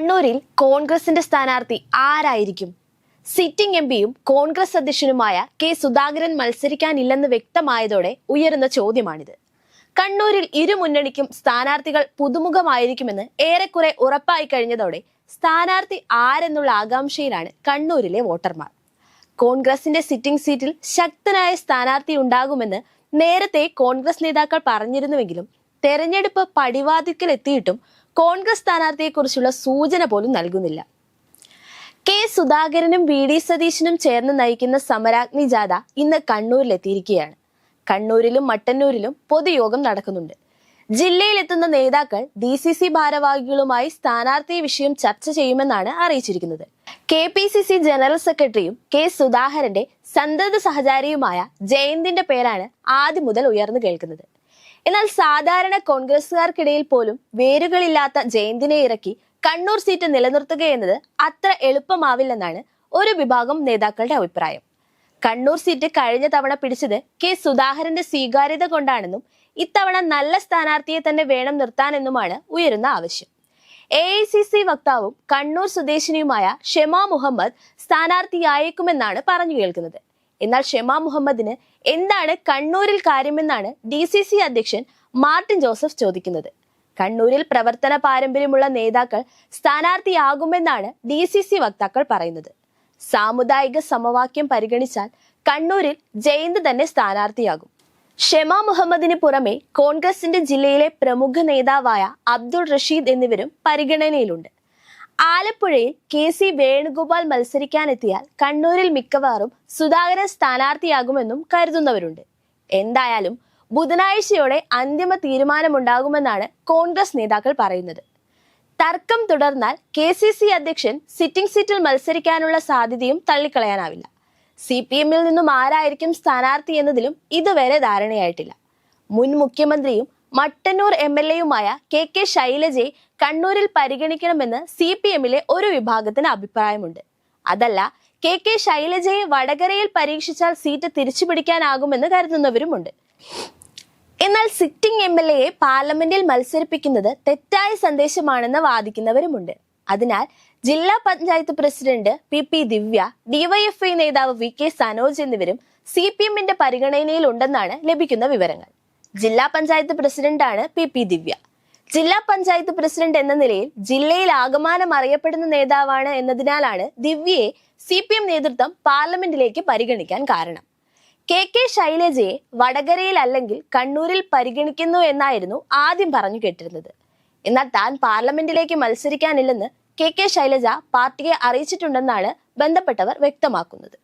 കണ്ണൂരിൽ കോൺഗ്രസിന്റെ സ്ഥാനാർത്ഥി ആരായിരിക്കും? സിറ്റിംഗ് എം പിയും കോൺഗ്രസ് അധ്യക്ഷനുമായ കെ സുധാകരൻ മത്സരിക്കാനില്ലെന്ന് വ്യക്തമായതോടെ ഉയരുന്ന ചോദ്യമാണിത്. കണ്ണൂരിൽ ഇരു മുന്നണിക്കും സ്ഥാനാർത്ഥികൾ പുതുമുഖമായിരിക്കുമെന്ന് ഏറെക്കുറെ ഉറപ്പായി കഴിഞ്ഞതോടെ സ്ഥാനാർത്ഥി ആരെന്നുള്ള ആകാംക്ഷയിലാണ് കണ്ണൂരിലെ വോട്ടർമാർ. കോൺഗ്രസിന്റെ സിറ്റിംഗ് സീറ്റിൽ ശക്തനായ സ്ഥാനാർത്ഥി ഉണ്ടാകുമെന്ന് നേരത്തെ കോൺഗ്രസ് നേതാക്കൾ പറഞ്ഞിരുന്നുവെങ്കിലും തെരഞ്ഞെടുപ്പ് പടിവാതിക്കൽ എത്തിയിട്ടും കോൺഗ്രസ് സ്ഥാനാർത്ഥിയെക്കുറിച്ചുള്ള സൂചന പോലും നൽകുന്നില്ല. കെ സുധാകരനും വി ഡി സതീശനും ചേർന്ന് നയിക്കുന്ന സമരാഗ്നി ജാഥ ഇന്ന് കണ്ണൂരിലെത്തിയിരിക്കുകയാണ്. കണ്ണൂരിലും മട്ടന്നൂരിലും പൊതുയോഗം നടക്കുന്നുണ്ട്. ജില്ലയിലെത്തുന്ന നേതാക്കൾ ഡി സി സി ഭാരവാഹികളുമായി സ്ഥാനാർത്ഥി വിഷയം ചർച്ച ചെയ്യുമെന്നാണ് അറിയിച്ചിരിക്കുന്നത്. K P C C general സെക്രട്ടറിയും കെ സുധാകരന്റെ സന്തത സഹചാരിയുമായ ജയന്തിന്റെ പേരാണ് ആദ്യം മുതൽ ഉയർന്നു കേൾക്കുന്നത്. എന്നാൽ സാധാരണ കോൺഗ്രസുകാർക്കിടയിൽ പോലും വേരുകളില്ലാത്ത ജയന്തിനെ ഇറക്കി കണ്ണൂർ സീറ്റ് നിലനിർത്തുക എന്നത് അത്ര എളുപ്പമാവില്ലെന്നാണ് ഒരു വിഭാഗം നേതാക്കളുടെ അഭിപ്രായം. കണ്ണൂർ സീറ്റ് കഴിഞ്ഞ തവണ പിടിച്ചത് കെ സുധാകരന്റെ സ്വീകാര്യത കൊണ്ടാണെന്നും ഇത്തവണ നല്ല സ്ഥാനാർത്ഥിയെ തന്നെ വേണം നിർത്താനെന്നുമാണ് ഉയരുന്ന ആവശ്യം. എ ഐ സി സി വക്താവും കണ്ണൂർ സ്വദേശിനിയുമായ ഷെമ മുഹമ്മദ് സ്ഥാനാർത്ഥിയായേക്കുമെന്നാണ് പറഞ്ഞു കേൾക്കുന്നത്. എന്നാൽ ഷെമ മുഹമ്മദിന് എന്താണ് കണ്ണൂരിൽ കാര്യമെന്നാണ് ഡി സി സി അധ്യക്ഷൻ മാർട്ടിൻ ജോസഫ് ചോദിക്കുന്നത്. കണ്ണൂരിൽ പ്രവർത്തന പാരമ്പര്യമുള്ള നേതാക്കൾ സ്ഥാനാർത്ഥിയാകുമെന്നാണ് ഡി സി സി വക്താക്കൾ പറയുന്നത്. സാമുദായിക സമവാക്യം പരിഗണിച്ചാൽ കണ്ണൂരിൽ ജയന്ത് തന്നെ സ്ഥാനാർത്ഥിയാകും. ഷെമ മുഹമ്മദിന് പുറമെ കോൺഗ്രസിന്റെ ജില്ലയിലെ പ്രമുഖ നേതാവായ അബ്ദുൾ റഷീദ് എന്നിവരും പരിഗണനയിലുണ്ട്. ആലപ്പുഴയിൽ കെ സി വേണുഗോപാൽ മത്സരിക്കാനെത്തിയാൽ കണ്ണൂരിൽ മിക്കവാറും സുധാകരൻ സ്ഥാനാർത്ഥിയാകുമെന്നും കരുതുന്നവരുണ്ട്. എന്തായാലും ബുധനാഴ്ചയോടെ അന്തിമ തീരുമാനമുണ്ടാകുമെന്നാണ് കോൺഗ്രസ് നേതാക്കൾ പറയുന്നത്. തർക്കം തുടർന്നാൽ കെ സി സി അധ്യക്ഷൻ സിറ്റിംഗ് സീറ്റിൽ മത്സരിക്കാനുള്ള സാധ്യതയും തള്ളിക്കളയാനാവില്ല. സി പി എമ്മിൽ നിന്നും ആരായിരിക്കും സ്ഥാനാർത്ഥി എന്നതിലും ഇതുവരെ ധാരണയായിട്ടില്ല. മുൻ മുഖ്യമന്ത്രിയും മട്ടന്നൂർ എം എൽ എയുമായ കെ കെ ശൈലജയെ കണ്ണൂരിൽ പരിഗണിക്കണമെന്ന് സി പി എമ്മിലെ ഒരു വിഭാഗത്തിന് അഭിപ്രായമുണ്ട്. അതല്ല കെ കെ ശൈലജയെ വടകരയിൽ പരീക്ഷിച്ചാൽ സീറ്റ് തിരിച്ചു പിടിക്കാനാകുമെന്ന് കരുതുന്നവരുമുണ്ട്. എന്നാൽ സിറ്റിംഗ് എം എൽ എയെ പാർലമെന്റിൽ മത്സരിപ്പിക്കുന്നത് തെറ്റായ സന്ദേശമാണെന്ന് വാദിക്കുന്നവരുമുണ്ട്. അതിനാൽ ജില്ലാ panchayat president P P Divya DYFI നേതാവ് വി കെ സനോജ് എന്നിവരും സി പി എമ്മിന്റെ പരിഗണനയിലുണ്ടെന്നാണ് ലഭിക്കുന്ന വിവരങ്ങൾ. ജില്ലാ പഞ്ചായത്ത് പ്രസിഡന്റാണ് പി പി ദിവ്യ. ജില്ലാ പഞ്ചായത്ത് പ്രസിഡന്റ് എന്ന നിലയിൽ ജില്ലയിൽ ആകമാനം അറിയപ്പെടുന്ന നേതാവാണ് എന്നതിനാലാണ് ദിവ്യയെ സി പി എം നേതൃത്വം പാർലമെന്റിലേക്ക് പരിഗണിക്കാൻ കാരണം. കെ കെ ശൈലജയെ വടകരയിൽ അല്ലെങ്കിൽ കണ്ണൂരിൽ പരിഗണിക്കുന്നു എന്നായിരുന്നു ആദ്യം പറഞ്ഞു കേട്ടിരുന്നത്. എന്നാൽ താൻ പാർലമെന്റിലേക്ക് മത്സരിക്കാനില്ലെന്ന് കെ കെ ശൈലജ പാർട്ടിയെ അറിയിച്ചിട്ടുണ്ടെന്നാണ് ബന്ധപ്പെട്ടവർ വ്യക്തമാക്കുന്നത്.